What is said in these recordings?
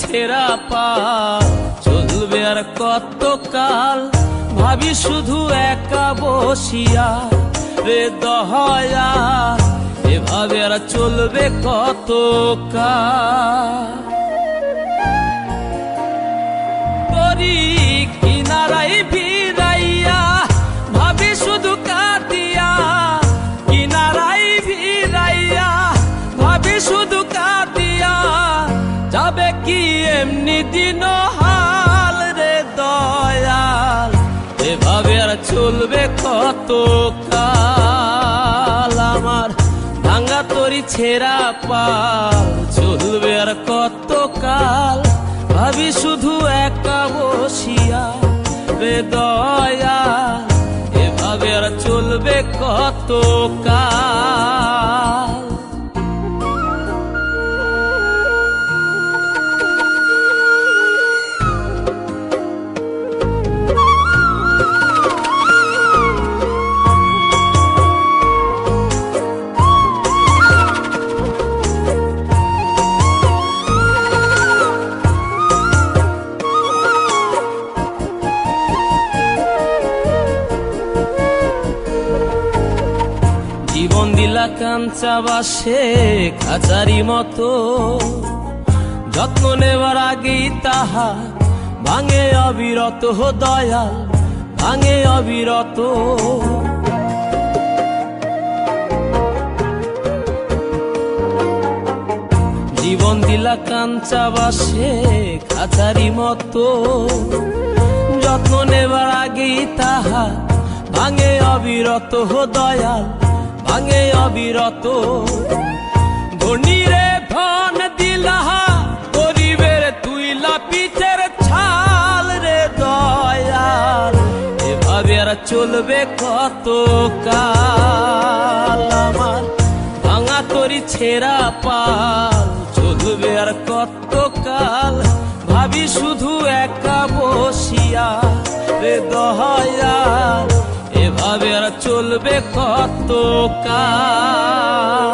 ছেঁড়া পা। চলবে আর কত কাল ভাবি শুধু একা বসিয়া রে দহয়া। এভাবে আর চলবে কত কাল এমনি দিন হাল রে দয়াল, এভাবে আর চলবে কত কাল? আমার ভাঙ্গা তরি ছেঁড়া পাল, চলবে আর কত কাল? ভাবি শুধু একা বসিয়া রে দয়া এভাবে আর চলবে কত কাল? কাঞ্চা বাসে খাঁচারি মতো। যত্ন নেবার আগেই তাহা ভাঙে অবিরত দয়াল, ভাঙে অবিরত। জীবন দিলা কাঞ্চা বাসে খাঁচারি মতো। যত্ন নেবার আগেই তাহা ভাঙে অবিরত দয়াল ভাঙে অবিরত। ধনীরে ধন দিলাহা, গরিবের তুইলা পিঠের ছাল রে দয়াল। এভাবে আর চলবে কত কাল? আমার ভাঙা তরি ছেঁড়া পাল, চলবে আর কত কাল? ভাবি শুধু একা বসিয়া রে আর চলবে কত কাল?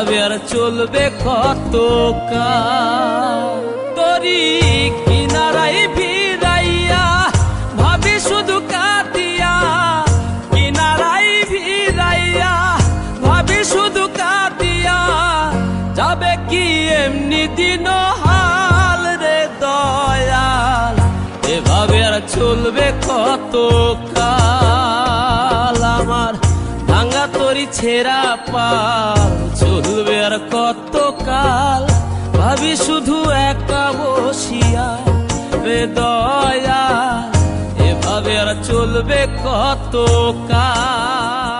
আর চলবে কত তরি কিনারাই ভিড়াইয়া ভাবি শুধু কাটিয়া কিনারাই ভিড়াইয়া ভাবি শুধু কাটিয়া, যাবে কি এমনি দিন হাল রে দয়াল? এভাবে আর চলবে কত কাল? ভাঙ্গা তরি ছেড়া পাল। চলবে আর কত কাল ভাবি শুধু একা বসিয়া রে দয়া এভাবে আর চলবে কত কাল